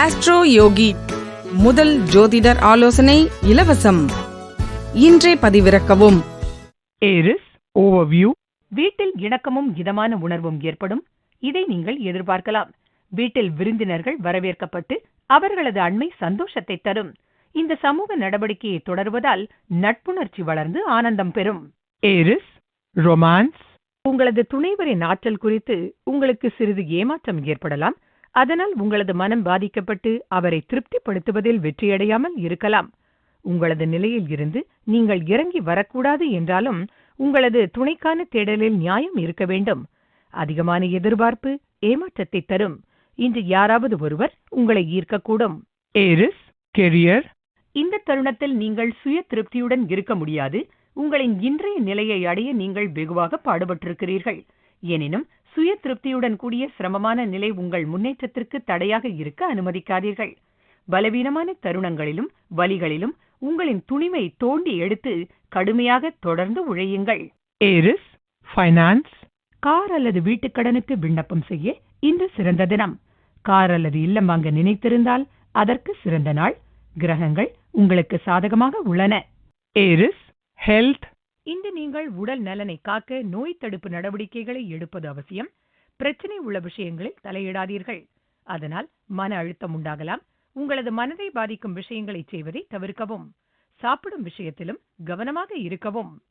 Astro யோகி முதல் ஜோதிடர் ஆலோசனை இலவசம். இன்றே பதிவிறக்கவும். ஏரிஸ் ஓவர்வியூ வீட்டில் இணக்கமும் இதமான உணர்வும் ஏற்படும். இதை நீங்கள் எதிர்பார்க்கலாம். வீட்டில் விருந்தினர்கள் வரவேற்கப்பட்டு அவர்களது அண்மை சந்தோஷத்தை தரும். இந்த சமூக நடவடிக்கையை தொடர்வதால் நட்புணர்ச்சி வளர்ந்து ஆனந்தம் பெறும். ஏரிஸ் ரொமான்ஸ் உங்களது துணைவரின் ஆற்றல் குறித்து உங்களுக்கு சிறிது ஏமாற்றம் ஏற்படலாம். அதனால் உங்களது மனம் பாதிக்கப்பட்டு அவரை திருப்திப்படுத்துவதில் வெற்றியடையாமல் இருக்கலாம். உங்களது நிலையில் இருந்து நீங்கள் இறங்கி வரக்கூடாது என்றாலும் உங்களது துணைக்கான தேடலில் நியாயம் இருக்க வேண்டும். அதிகமான எதிர்பார்ப்பு ஏமாற்றத்தை தரும். இன்று யாராவது ஒருவர் உங்களை ஈர்க்கக்கூடும். ஏரிஸ் கெரியர் இந்த தருணத்தில் நீங்கள் சுய திருப்தியுடன் இருக்க முடியாது. உங்களின் இன்றைய நிலையை அடைய நீங்கள் வெகுவாக பாடுபட்டிருக்கிறீர்கள். எனினும் சுய திருப்தியுடன் கூடிய சிரமமான நிலை உங்கள் முன்னேற்றத்திற்கு தடையாக இருக்க அனுமதிக்காதீர்கள். பலவீனமான தருணங்களிலும் வலிகளிலும் உங்களின் துணிவை தோண்டி எடுத்து கடுமையாக தொடர்ந்து உழையுங்கள். ஏரிஸ் ஃபைனான்ஸ் கார் அல்லது வீட்டுக் கடனுக்கு விண்ணப்பம் செய்ய இன்று சிறந்த தினம். கார் அல்லது இல்லம் வாங்க நினைத்திருந்தால் அதற்கு சிறந்த நாள். கிரகங்கள் உங்களுக்கு சாதகமாக உள்ளன. ஏரிஸ் ஹெல்த் இன்று நீங்கள் உடல் நலனை காக்க நோய் தடுப்பு நடவடிக்கைகளை எடுப்பது அவசியம். பிரச்சனை உள்ள விஷயங்களில் தலையிடாதீர்கள். அதனால் மன அழுத்தம் உண்டாகலாம். உங்களது மனதை பாதிக்கும் விஷயங்களை செய்வதை தவிர்க்கவும். சாப்பிடும் விஷயத்திலும் கவனமாக இருக்கவும்.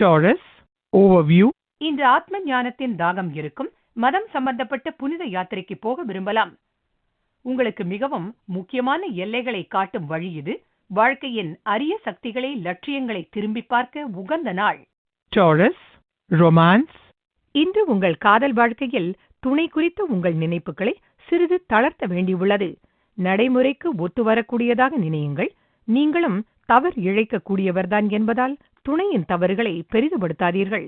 டாரஸ் ஓவர்வியூ இன்று ஆத்ம ஞானத்தின் தாகம் இருக்கும். மதம் சம்பந்தப்பட்ட புனித யாத்திரைக்கு போக விரும்பலாம். உங்களுக்கு மிகவும் முக்கியமான எல்லைகளை காட்டும் வழி இது. வாழ்க்கையின் அரிய சக்திகளை லட்சியங்களை திரும்பி பார்க்க உகந்த நாள். டாரஸ் ரொமான்ஸ் இன்று உங்கள் காதல் வாழ்க்கையில் துணை குறித்த உங்கள் நினைப்புகளை சிறிது தளர்த்த வேண்டியுள்ளது. நடைமுறைக்கு ஒத்து வரக்கூடியதாக நினையுங்கள். நீங்களும் தவறு இழைக்கக்கூடியவர்தான் என்பதால் துணையின் தவறுகளை பெரிதுபடுத்தாதீர்கள்.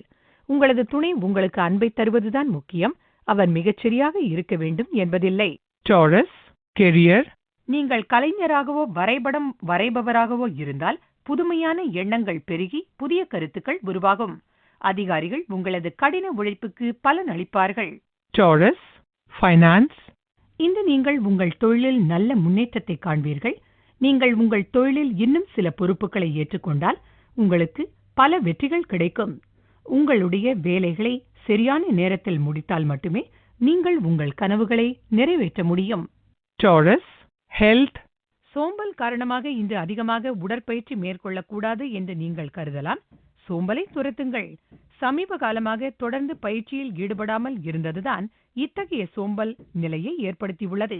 உங்களது துணை உங்களுக்கு அன்பை தருவதுதான் முக்கியம். அவர் மிகச்சரியாக இருக்க வேண்டும் என்பதில்லை. டாரஸ் கெரியர் நீங்கள் கலைஞராகவோ வரைபடம் வரைபவராகவோ இருந்தால் புதுமையான எண்ணங்கள் பெருகி புதிய கருத்துக்கள் உருவாகும். அதிகாரிகள் உங்களது கடின உழைப்புக்கு பலன் அளிப்பார்கள். டாரஸ் ஃபைனான்ஸ் இன்று நீங்கள் உங்கள் தொழிலில் நல்ல முன்னேற்றத்தை காண்பீர்கள். நீங்கள் உங்கள் தொழிலில் இன்னும் சில பொறுப்புகளை ஏற்றுக்கொண்டால் உங்களுக்கு பல வெற்றிகள் கிடைக்கும். உங்களுடைய வேலைகளை சரியான நேரத்தில் முடித்தால் மட்டுமே நீங்கள் உங்கள் கனவுகளை நிறைவேற்ற முடியும். Taurus health. சோம்பல் காரணமாக இன்று அதிகமாக உடற்பயிற்சி மேற்கொள்ளக்கூடாது என்று நீங்கள் கருதலாம். சோம்பலை துரத்துங்கள். சமீப காலமாக தொடர்ந்து பயிற்சியில் ஈடுபடாமல் இருந்ததுதான் இத்தகைய சோம்பல் நிலையை ஏற்படுத்தியுள்ளது.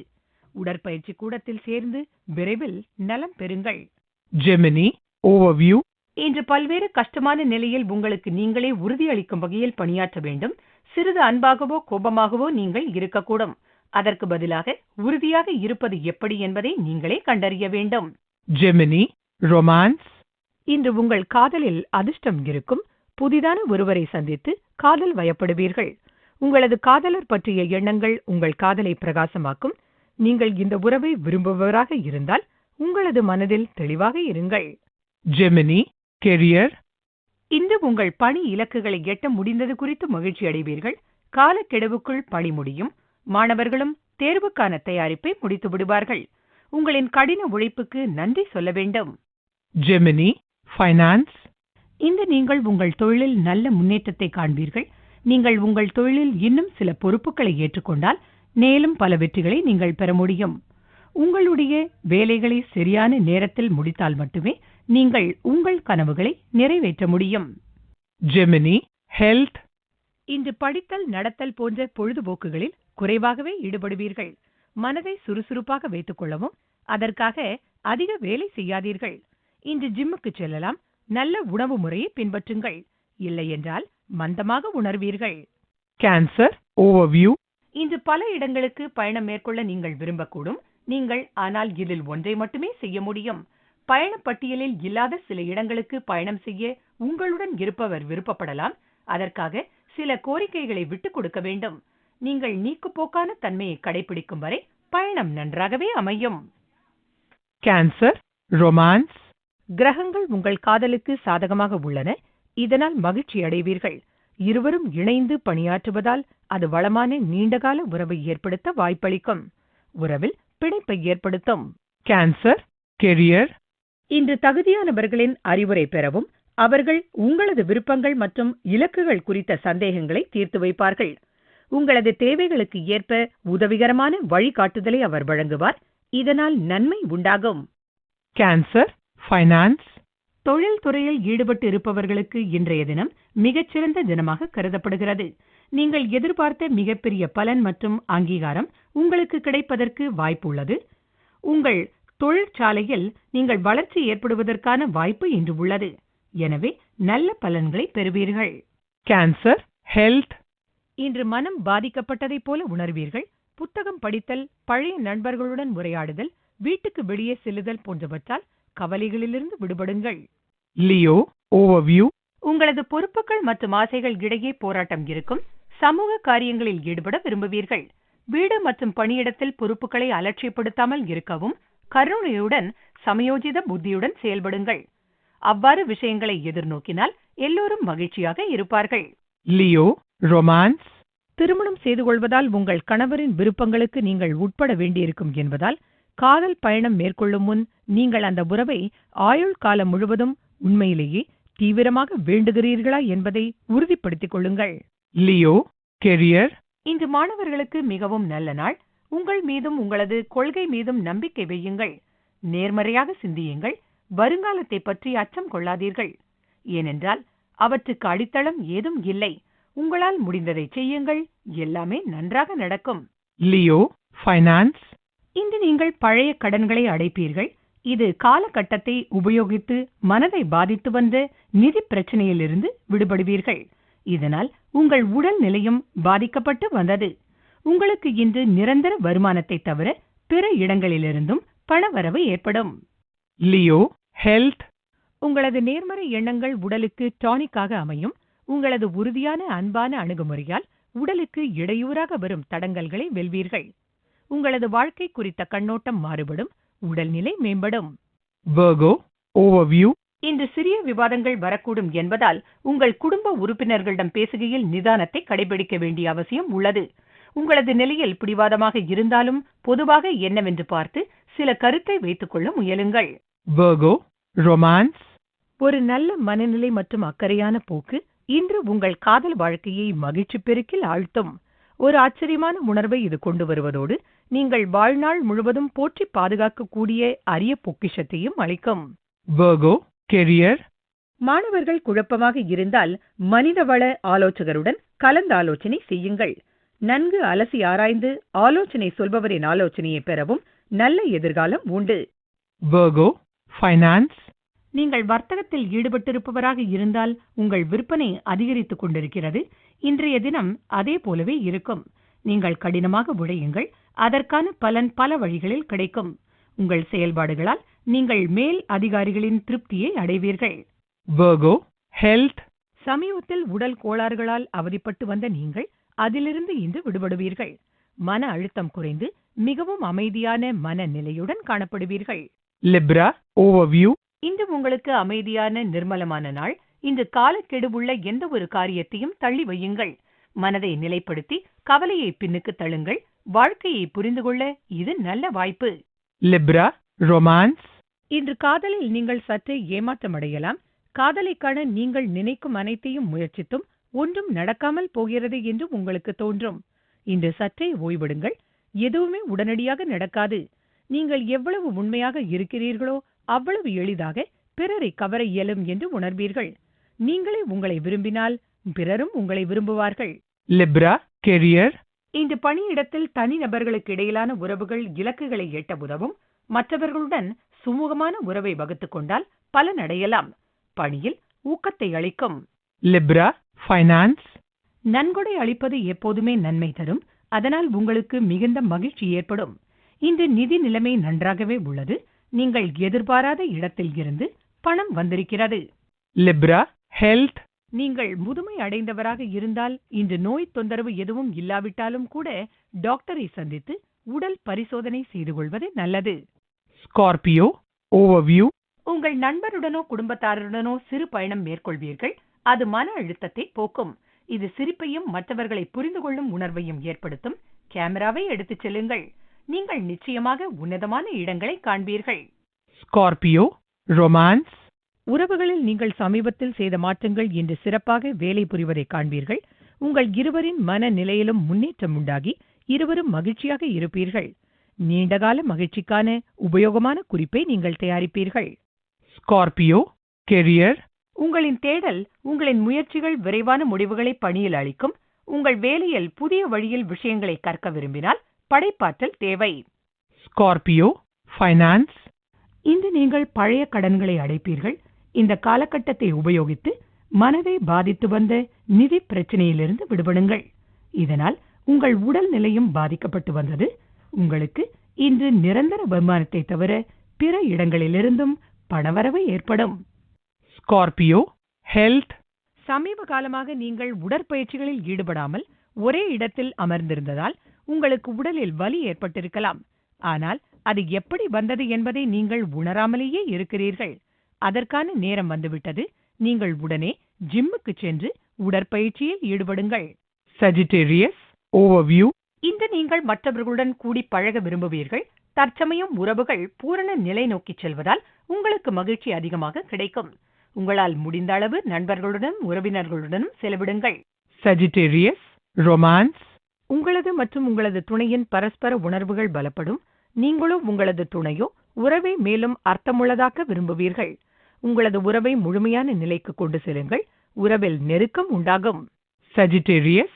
உடற்பயிற்சி கூடத்தில் சேர்ந்து விரைவில் நலம் பெறுங்கள். ஜெமினி ஓவர்வியூ இன்று பல்வேறு கஷ்டமான நிலையில் உங்களுக்கு நீங்களே உறுதியளிக்கும் வகையில் பணியாற்ற வேண்டும். சிறிது அன்பாகவோ கோபமாகவோ நீங்கள் இருக்கக்கூடும். அதற்கு பதிலாக உறுதியாக இருப்பது எப்படி என்பதை நீங்களே கண்டறிய வேண்டும். ஜெமினி ரொமான்ஸ் இன்று உங்கள் காதலில் அதிர்ஷ்டம் இருக்கும் புதிதான ஒருவரை சந்தித்து காதல் வயப்படுவீர்கள். உங்களது காதலர் பற்றிய எண்ணங்கள் உங்கள் காதலை பிரகாசமாக்கும். நீங்கள் இந்த உறவை விரும்புபவராக இருந்தால் உங்களது மனதில் தெளிவாக இருங்கள். ஜெமினி கெரியர் இன்று உங்கள் பணி இலக்குகளை எட்ட முடிந்தது குறித்து மகிழ்ச்சி அடைவீர்கள் காலக்கெடுவுக்குள் பணி முடியும். மாணவர்களும் தேர்வுக்கான தயாரிப்பை முடித்து விடுவார்கள். உங்களின் கடின உழைப்புக்கு நன்றி சொல்ல வேண்டும். ஜெமினி ஃபைனான்ஸ் இன்று நீங்கள் உங்கள் தொழிலில் நல்ல முன்னேற்றத்தை காண்பீர்கள். நீங்கள் உங்கள் தொழிலில் இன்னும் சில பொறுப்புகளை ஏற்றுக்கொண்டால் மேலும் பல வெற்றிகளை நீங்கள் பெற முடியும். உங்களுடைய வேலைகளை சரியான நேரத்தில் முடித்தால் மட்டுமே நீங்கள் உங்கள் கனவுகளை நிறைவேற்ற முடியும். ஜெமினி ஹெல்த் இன்று படித்தல் நடத்தல் போன்ற பொழுதுபோக்குகளில் குறைவாகவே ஈடுபடுவீர்கள். மனதை சுறுசுறுப்பாக வைத்துக் கொள்ளவும் அதற்காக அதிக வேலை செய்யாதீர்கள். இன்று ஜிம்முக்கு செல்லலாம். நல்ல உணவு முறையை பின்பற்றுங்கள். இல்லையென்றால் மந்தமாக உணர்வீர்கள். கேன்சர் ஓவர்வியூ இன்று பல இடங்களுக்கு பயணம் மேற்கொள்ள நீங்கள் விரும்பக்கூடும். நீங்கள் ஆனால் இதில் ஒன்றை மட்டுமே செய்ய முடியும். பயணப் பட்டியலில் இல்லாத சில இடங்களுக்கு பயணம் செய்ய உங்களுடன் இருப்பவர் விருப்பப்படலாம். அதற்காக சில கோரிக்கைகளை விட்டுக் கொடுக்க வேண்டும். நீங்கள் நீக்குப்போக்கான தன்மையை கடைபிடிக்கும் வரை பயணம் நன்றாகவே அமையும். கேன்சர் ரொமான்ஸ் கிரகங்கள் உங்கள் காதலுக்கு சாதகமாக உள்ளன. இதனால் மகிழ்ச்சி அடைவீர்கள். இருவரும் இணைந்து பணியாற்றுவதால் அது வளமான நீண்டகால உறவை ஏற்படுத்த வாய்ப்பளிக்கும். உறவில் பிணைப்பை ஏற்படுத்தும். Cancer, career, இன்று தகுதியானவர்களின் அறிவுரை பெறவும் அவர்கள் உங்களது விருப்பங்கள் மற்றும் இலக்குகள் குறித்த சந்தேகங்களை தீர்த்து வைப்பார்கள். உங்களது தேவைகளுக்கு ஏற்ப உதவிகரமான வழிகாட்டுதலை அவர் வழங்குவார். இதனால் நன்மை உண்டாகும். Cancer, finance, தொழில் துறையில் ஈடுபட்டு இருப்பவர்களுக்கு இன்றைய தினம் மிகச்சிறந்த தினமாக கருதப்படுகிறது. நீங்கள் எதிர்பார்த்த மிகப்பெரிய பலன் மற்றும் அங்கீகாரம் உங்களுக்கு கிடைப்பதற்கு வாய்ப்புள்ளது. உங்கள் தொழிற்சாலையில் நீங்கள் வளர்ச்சி ஏற்படுவதற்கான வாய்ப்பு இன்று உள்ளது. எனவே நல்ல பலன்களை பெறுவீர்கள். Cancer, health, இன்று மனம் பாதிக்கப்பட்டதைப் போல உணர்வீர்கள். புத்தகம் படித்தல் பழைய நண்பர்களுடன் உரையாடுதல் வீட்டுக்கு வெளியே செல்லுதல் போன்றவற்றால் கவலைகளிலிருந்து விடுபடுங்கள். Leo, overview, உங்களது பொறுப்புகள் மற்றும் ஆசைகள் இடையே போராட்டம் இருக்கும். சமூக காரியங்களில் ஈடுபட விரும்புவீர்கள். வீடு மற்றும் பணியிடத்தில் பொறுப்புகளை அலட்சியப்படுத்தாமல் இருக்கவும் கருணையுடன் சமயோஜித புத்தியுடன் செயல்படுங்கள். அவ்வாறு விஷயங்களை எதிர்நோக்கினால் எல்லோரும் மகிழ்ச்சியாக இருப்பார்கள். Leo, romance, திருமணம் செய்து கொள்வதால் உங்கள் கணவரின் விருப்பங்களுக்கு நீங்கள் உட்பட வேண்டியிருக்கும் என்பதால் காதல் பயணம் மேற்கொள்ளும் முன் நீங்கள் அந்த உறவை ஆயுள் காலம் முழுவதும் உண்மையிலேயே தீவிரமாக வேண்டுகிறீர்களா என்பதை உறுதிப்படுத்திக் கொள்ளுங்கள். Leo, career, இன்று மாணவர்களுக்கு மிகவும் நல்ல நாள். உங்கள் மீதும் உங்களது கொள்கை மீதும் நம்பிக்கை வையுங்கள். நேர்மறையாக சிந்தியுங்கள். வருங்காலத்தை பற்றி அச்சம் கொள்ளாதீர்கள். ஏனென்றால் அவற்றுக்கு அடித்தளம் ஏதும் இல்லை. உங்களால் முடிந்ததை செய்யுங்கள். எல்லாமே நன்றாக நடக்கும். Leo, finance, இன்று நீங்கள் பழைய கடன்களை அடைப்பீர்கள். இது காலகட்டத்தை உபயோகித்து மனதை பாதித்து வந்த நிதி பிரச்சனையிலிருந்து விடுபடுவீர்கள். இதனால் உங்கள் உடல் நிலையும் பாதிக்கப்பட்டு வந்தது. உங்களுக்கு இன்று நிரந்தர வருமானத்தை தவிர பிற இடங்களிலிருந்தும் பணவரவு ஏற்படும். Leo, health, உங்களது நேர்மறை எண்ணங்கள் உடலுக்கு டானிக்காக அமையும். உங்களது உறுதியான அன்பான அணுகுமுறையால் உடலுக்கு இடையூறாக வரும் தடங்கல்களை வெல்வீர்கள். உங்களது வாழ்க்கை குறித்த கண்ணோட்டம் மாறுபடும். உடல்நிலை மேம்படும். இன்று சிறிய விவாதங்கள் வரக்கூடும் என்பதால் உங்கள் குடும்ப உறுப்பினர்களிடம் பேசுகையில் நிதானத்தை கடைபிடிக்க வேண்டிய அவசியம் உள்ளது. உங்களது நிலையில் பிடிவாதமாக இருந்தாலும் பொதுவாக என்னவென்று பார்த்து சில கருத்தை வைத்துக்கொள்ள முயலுங்கள். Virgo, romance, ஒரு நல்ல மனநிலை மற்றும் அக்கறையான போக்கு இன்று உங்கள் காதல் வாழ்க்கையை மகிழ்ச்சி பெருக்கில் ஆழ்த்தும். ஒரு ஆச்சரியமான உணர்வை இது கொண்டு வருவதோடு நீங்கள் வாழ்நாள் முழுவதும் போற்றி பாதுகாக்கக்கூடிய அரிய பொக்கிஷத்தையும் அளிக்கும். Career, மாணவர்கள் குழப்பமாக இருந்தால் மனிதவள ஆலோசகருடன் கலந்தாலோசனை செய்யுங்கள். நன்கு அலசி ஆராய்ந்து ஆலோசனை சொல்பவரின் ஆலோசனையை பெறவும் நல்ல எதிர்காலம் உண்டு. Virgo, finance, நீங்கள் வர்த்தகத்தில் ஈடுபட்டிருப்பவராக இருந்தால் உங்கள் விற்பனை அதிகரித்துக் கொண்டிருக்கிறது. இன்றைய தினம் அதே போலவே இருக்கும். நீங்கள் கடினமாக உழையுங்கள். அதற்கான பலன் பல வழிகளில் கிடைக்கும். உங்கள் செயல்பாடுகளால் நீங்கள் மேல் அதிகாரிகளின் திருப்தியை அடைவீர்கள். Virgo, health, சமீபத்தில் உடல் கோளாறுகளால் அவதிப்பட்டு வந்த நீங்கள் அதிலிருந்து இன்று விடுபடுவீர்கள். மன அழுத்தம் குறைந்து மிகவும் அமைதியான மனநிலையுடன் காணப்படுவீர்கள். Libra, overview, இன்று உங்களுக்கு அமைதியான நிர்மலமான நாள். இன்று காலக்கெடுவுள்ள எந்த ஒரு காரியத்தையும் தள்ளி வையுங்கள். மனதை நிலைப்படுத்தி கவலையை பின்னுக்கு தள்ளுங்கள். வாழ்க்கையை புரிந்து கொள்ள இது நல்ல வாய்ப்பு. Libra, romance, இன்று காதலில் நீங்கள் சற்றே ஏமாற்றமடையலாம். காதலைக்கான நீங்கள் நினைக்கும் அனைத்தையும் முயற்சித்தும் ஒன்றும் நடக்காமல் போகிறது என்று உங்களுக்கு தோன்றும். இன்று சற்றே ஓய்விடுங்கள். எதுவுமே உடனடியாக நடக்காது. நீங்கள் எவ்வளவு உண்மையாக இருக்கிறீர்களோ அவ்வளவு எளிதாக பிறரை கவர இயலும் என்று உணர்வீர்கள். நீங்களே உங்களை விரும்பினால் பிறரும் உங்களை விரும்புவார்கள். Libra, career, இன்று பணியிடத்தில் தனிநபர்களுக்கு இடையிலான உறவுகள் இலக்குகளை எட்ட உதவும். மற்றவர்களுடன் சுமூகமான உறவை வகுத்துக் கொண்டால் பலனடையலாம் பணியில் ஊக்கத்தை அளிக்கும். Libra, finance, நன்கொடை அளிப்பது எப்போதுமே நன்மை தரும். அதனால் உங்களுக்கு மிகுந்த மகிழ்ச்சி ஏற்படும். இன்று நிதி நிலைமை நன்றாகவே உள்ளது. நீங்கள் எதிர்பாராத இடத்தில் இருந்து பணம் வந்திருக்கிறது. Libra, health, நீங்கள் முதுமை அடைந்தவராக இருந்தால் இன்று நோய் தொந்தரவு எதுவும் இல்லாவிட்டாலும் கூட டாக்டரை சந்தித்து உடல் பரிசோதனை செய்து கொள்வது நல்லது. Scorpio, overview, உங்கள் நண்பருடனோ குடும்பத்தாருடனோ சிறு பயணம் மேற்கொள்வீர்கள். அது மன அழுத்தத்தை போக்கும். இது சிரிப்பையும் மற்றவர்களை புரிந்து கொள்ளும் உணர்வையும் ஏற்படுத்தும். கேமராவை எடுத்துச் செல்லுங்கள். நீங்கள் நிச்சயமாக உன்னதமான இடங்களை காண்பீர்கள். Scorpio, romance, உறவுகளில் நீங்கள் சமீபத்தில் செய்த மாற்றங்கள் இன்று சிறப்பாக வேலை புரிவதை காண்பீர்கள். உங்கள் இருவரின் மன நிலையிலும் முன்னேற்றம் உண்டாகி இருவரும் மகிழ்ச்சியாக இருப்பீர்கள். நீண்டகால மகிழ்ச்சிக்கான உபயோகமான குறிப்பை நீங்கள் தயாரிப்பீர்கள். Scorpio, career, உங்களின் தேடல் உங்களின் முயற்சிகள் விரைவான முடிவுகளை பணியில் அளிக்கும் உங்கள் வேலையில் புதிய வழியில் விஷயங்களை கற்க விரும்பினால் படைப்பாற்றல் தேவை. Scorpio, finance, இன்று நீங்கள் பழைய கடன்களை அடைப்பீர்கள். இந்த காலகட்டத்தை உபயோகித்து மனதை பாதித்து வந்த நிதி பிரச்சனையிலிருந்து விடுபடுங்கள். இதனால் உங்கள் உடல் நிலையும் பாதிக்கப்பட்டு வந்தது. உங்களுக்கு இன்று நிரந்தர வருமானத்தை தவிர பிற இடங்களிலிருந்தும் பணவரவு ஏற்படும். Scorpio, health, சமீப காலமாக நீங்கள் உடற்பயிற்சிகளில் ஈடுபடாமல் ஒரே இடத்தில் அமர்ந்திருந்ததால் உங்களுக்கு உடலில் வலி ஏற்பட்டிருக்கலாம். ஆனால் அது எப்படி வந்தது என்பதை நீங்கள் உணராமலேயே இருக்கிறீர்கள். அதற்கான நேரம் வந்துவிட்டது. நீங்கள் உடனே ஜிம்முக்கு சென்று உடற்பயிற்சியில் ஈடுபடுங்கள். Sagittarius, overview, இன்று நீங்கள் மற்றவர்களுடன் கூடி பழக விரும்புவீர்கள். தற்சமயம் உறவுகள் பூரண நிலை நோக்கிச் செல்வதால் உங்களுக்கு மகிழ்ச்சி அதிகமாக கிடைக்கும். உங்களால் முடிந்த அளவு நண்பர்களுடன் உறவினர்களுடனும் செலவிடுங்கள். Sagittarius, romance, உங்களது மற்றும் உங்களது துணையின் பரஸ்பர உணர்வுகள் பலப்படும். நீங்களோ உங்களது துணையோ உறவை மேலும் அர்த்தமுள்ளதாக்க விரும்புவீர்கள். உங்களது உறவை முழுமையான நிலைக்கு கொண்டு செல்லுங்கள். உறவில் நெருக்கம் உண்டாகும். Sagittarius,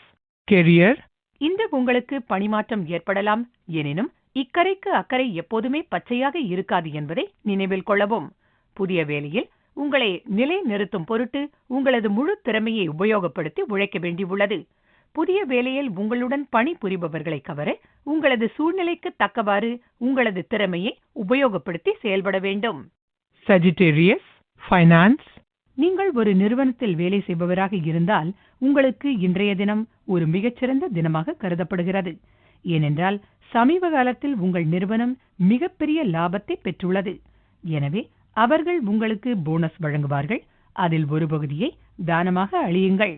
career, இன்று உங்களுக்கு பணிமாற்றம் ஏற்படலாம். எனினும் இக்கரைக்கு அக்கறை எப்போதுமே பச்சையாக இருக்காது என்பதை நினைவில் கொள்ளவும். புதிய வேலையில் உங்களை நிலை நிறுத்தும் பொருட்டு உங்களது முழு திறமையை உபயோகப்படுத்தி உழைக்க வேண்டியுள்ளது. புதிய வேலையில் உங்களுடன் பணி புரிபவர்களை கவர உங்களது சூழ்நிலைக்கு தக்கவாறு உங்களது திறமையை உபயோகப்படுத்தி செயல்பட வேண்டும். Sagittarius, finance, நீங்கள் ஒரு நிறுவனத்தில் வேலை செய்பவராக இருந்தால் உங்களுக்கு இன்றைய தினம் ஒரு மிகச்சிறந்த தினமாக கருதப்படுகிறது. ஏனென்றால் சமீப காலத்தில் உங்கள் நிறுவனம் மிகப்பெரிய லாபத்தை பெற்றுள்ளது. எனவே அவர்கள் உங்களுக்கு போனஸ் வழங்குவார்கள். அதில் ஒரு பகுதியை தானமாக அளியுங்கள்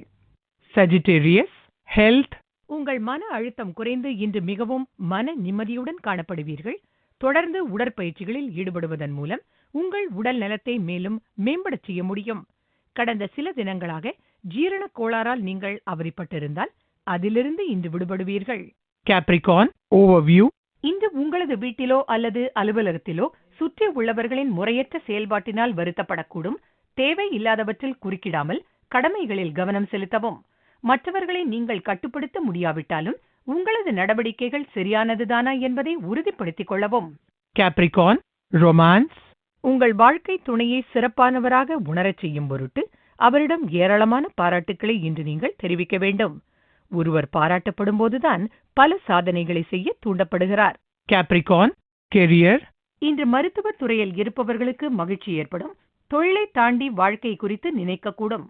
Sagittarius, health, உங்கள் மன அழுத்தம் குறைந்து இன்று மிகவும் மன நிம்மதியுடன் காணப்படுவீர்கள். தொடர்ந்து உடற்பயிற்சிகளில் ஈடுபடுவதன் மூலம் உங்கள் உடல் நலத்தை மேலும் மேம்படச் செய்ய முடியும். கடந்த சில தினங்களாக ஜீரண கோளாறால் நீங்கள் அவதிப்பட்டிருந்தால் அதிலிருந்து இன்று விடுபடுவீர்கள். Capricorn, overview, இன்று உங்களது வீட்டிலோ அல்லது அலுவலகத்திலோ சுற்றி உள்ளவர்களின் முறையற்ற செயல்பாட்டினால் வருத்தப்படக்கூடும். தேவை இல்லாதவற்றில் குறுக்கிடாமல் கடமைகளில் கவனம் செலுத்தவும். மற்றவர்களை நீங்கள் கட்டுப்படுத்த முடியாவிட்டாலும் உங்களது நடவடிக்கைகள் சரியானதுதானா என்பதை உறுதிப்படுத்திக் கொள்ளவும். Capricorn, romance, உங்கள் வாழ்க்கை துணையை சிறப்பானவராக உணரச் செய்யும் பொருட்டு அவரிடம் ஏராளமான பாராட்டுக்களை இன்று நீங்கள் தெரிவிக்க வேண்டும். ஒருவர் பாராட்டப்படும் போதுதான் பல சாதனைகளை செய்ய தூண்டப்படுகிறார். Capricorn, career, இன்று மருத்துவத் துறையில் இருப்பவர்களுக்கு மகிழ்ச்சி ஏற்படும். தொழிலை தாண்டி வாழ்க்கை குறித்து நினைக்கக்கூடும்.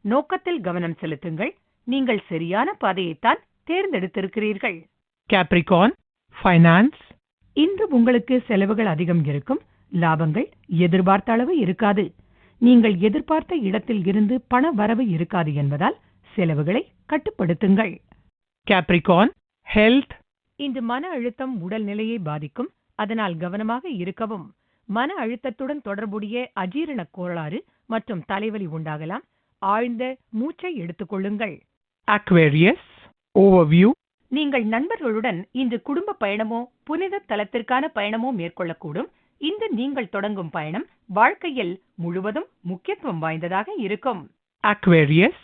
நோக்கத்தில் கவனம் செலுத்துங்கள். நீங்கள் சரியான பாதையைத்தான் தேர்ந்தெடுத்திருக்கிறீர்கள். Capricorn, finance, இன்று உங்களுக்கு செலவுகள் அதிகம் இருக்கும் லாபங்கள் எதிர்பார்த்த அளவு இருக்காது. நீங்கள் எதிர்பார்த்த இடத்தில் இருந்து பண வரவு இருக்காது என்பதால் செலவுகளை கட்டுப்படுத்துங்கள். Capricorn, health, இன்று மன அழுத்தம் உடல் நிலையை பாதிக்கும் அதனால் கவனமாக இருக்கவும். மன அழுத்தத்துடன் தொடர்புடைய அஜீரண கோளாறு மற்றும் தலைவலி உண்டாகலாம். ஆழ்ந்த மூச்சை எடுத்துக்கொள்ளுங்கள் Aquarius, overview, நீங்கள் நண்பர்களுடன் இன்று குடும்ப பயணமோ புனித தலத்திற்கான பயணமோ மேற்கொள்ளக்கூடும். இன்று நீங்கள் தொடங்கும் பயணம் வாழ்க்கையில் முழுவதும் முக்கியத்துவம் வாய்ந்ததாக இருக்கும். Aquarius,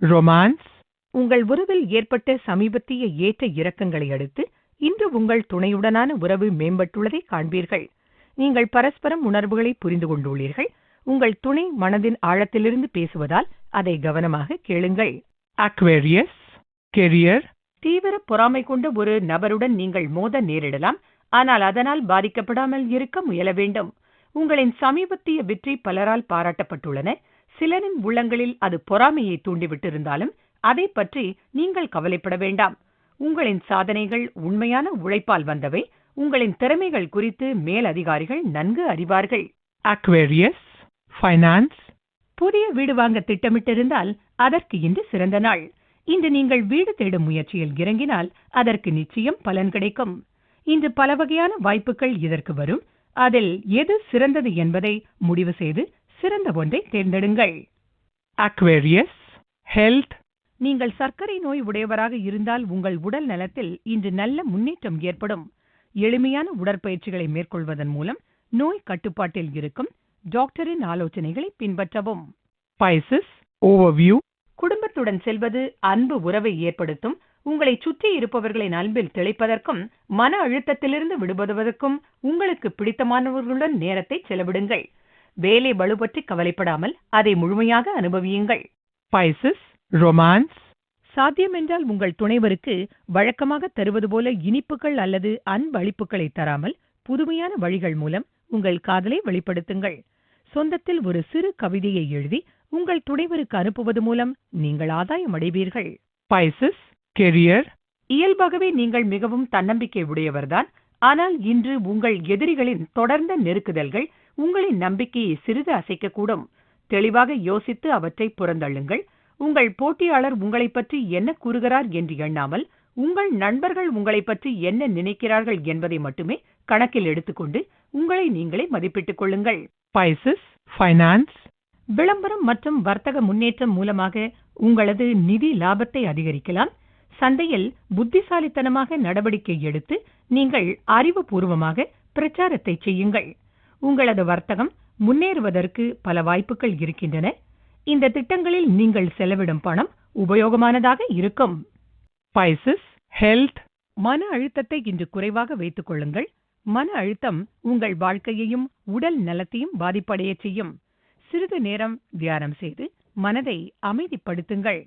romance, உங்கள் உறவில் ஏற்பட்ட சமீபத்திய ஏற்ற இறக்கங்களை அடுத்து இன்று உங்கள் துணையுடனான உறவு மேம்பட்டுள்ளதை காண்பீர்கள். நீங்கள் பரஸ்பரம் உணர்வுகளை புரிந்து கொண்டுள்ளீர்கள். உங்கள் துணை மனதின் ஆழத்திலிருந்து பேசுவதால் அதை கவனமாக கேளுங்கள். Aquarius, career, தீவிர பொறாமை கொண்ட ஒரு நபருடன் நீங்கள் மோத நேரிடலாம். ஆனால் அதனால் பாதிக்கப்படாமல் இருக்க முயல வேண்டும். உங்களின் சமீபத்திய வெற்றி பலரால் பாராட்டப்பட்டுள்ளன. சிலரின் உள்ளங்களில் அது பொறாமையை தூண்டிவிட்டிருந்தாலும் அதை பற்றி நீங்கள் கவலைப்பட வேண்டாம். உங்களின் சாதனைகள் உண்மையான உழைப்பால் வந்தவை. உங்களின் திறமைகள் குறித்து மேலதிகாரிகள் நன்கு அறிவார்கள். Aquarius, finance, புதிய வீடு வாங்க திட்டமிட்டிருந்தால் அதற்கு இன்று சிறந்த நாள். இன்று நீங்கள் வீடு தேடும் முயற்சியில் இறங்கினால் அதற்கு நிச்சயம் பலன் கிடைக்கும். இன்று பல வகையான வாய்ப்புகள் இதற்கு வரும். அதில் எது சிறந்தது என்பதை முடிவு செய்து சிறந்த ஒன்றை தேர்ந்தெடுங்கள். Aquarius, health, நீங்கள் சர்க்கரை நோய் உடையவராக இருந்தால் உங்கள் உடல் நலத்தில் இன்று நல்ல முன்னேற்றம் ஏற்படும். எளிமையான உடற்பயிற்சிகளை மேற்கொள்வதன் மூலம் நோய் கட்டுப்பாட்டில் இருக்கும். டாக்டரின் ஆலோசனைகளை பின்பற்றவும். பைசஸ் ஓவர்வியூ குடும்பத்துடன் செல்வது அன்பு உறவை ஏற்படுத்தும் உங்களை சுற்றி இருப்பவர்களின் அன்பில் திளைப்பதற்கும் மன அழுத்தத்திலிருந்து விடுபடுவதற்கும் உங்களுக்கு பிடித்தமானவர்களுடன் நேரத்தை செலவிடுங்கள். வேலை வலு பற்றி கவலைப்படாமல் அதை முழுமையாக அனுபவியுங்கள். பைசஸ் ரொமான்ஸ் சாத்தியமென்றால் உங்கள் துணைவருக்கு வழக்கமாக தருவது போல இனிப்புகள் அல்லது அன்பளிப்புகளை தராமல் புதுமையான வழிகள் மூலம் உங்கள் காதலை வெளிப்படுத்துங்கள். சொந்தத்தில் ஒரு சிறு கவிதையை எழுதி உங்கள் துணைவருக்கு அனுப்புவது மூலம் நீங்கள் ஆதாயம் அடைவீர்கள். Pisces, career, இயல்பாகவே நீங்கள் மிகவும் தன்னம்பிக்கை உடையவர்தான். ஆனால் இன்று உங்கள் எதிரிகளின் தொடர்ந்த நெருக்குதல்கள் உங்களின் நம்பிக்கையை சிறிது அசைக்கக்கூடும். தெளிவாக யோசித்து அவற்றை புறந்தள்ளுங்கள். உங்கள் போட்டியாளர் உங்களைப் பற்றி என்ன கூறுகிறார் என்று எண்ணாமல் உங்கள் நண்பர்கள் உங்களைப் பற்றி என்ன நினைக்கிறார்கள் என்பதை மட்டுமே கணக்கில் எடுத்துக்கொண்டு உங்களை நீங்களே மதிப்பிட்டுக் கொள்ளுங்கள். Pisces, finance, விளம்பரம் மற்றும் வர்த்தக முன்னேற்றம் மூலமாக உங்களது நிதி லாபத்தை அதிகரிக்கலாம். சந்தையில் புத்திசாலித்தனமாக நடவடிக்கை எடுத்து நீங்கள் அறிவுபூர்வமாக பிரச்சாரத்தை செய்யுங்கள். உங்களது வர்த்தகம் முன்னேறுவதற்கு பல வாய்ப்புகள் இருக்கின்றன. இந்த திட்டங்களில் நீங்கள் செலவிடும் பணம் உபயோகமானதாக இருக்கும். Pisces, health, மன அழுத்தத்தை இன்று குறைவாக வைத்துக் கொள்ளுங்கள். மன அழுத்தம் உங்கள் வாழ்க்கையையும் உடல் நலத்தையும் பாதிப்படையச் செய்யும். சிறிது நேரம் தியானம் செய்து மனதை அமைதிப்படுத்துங்கள்.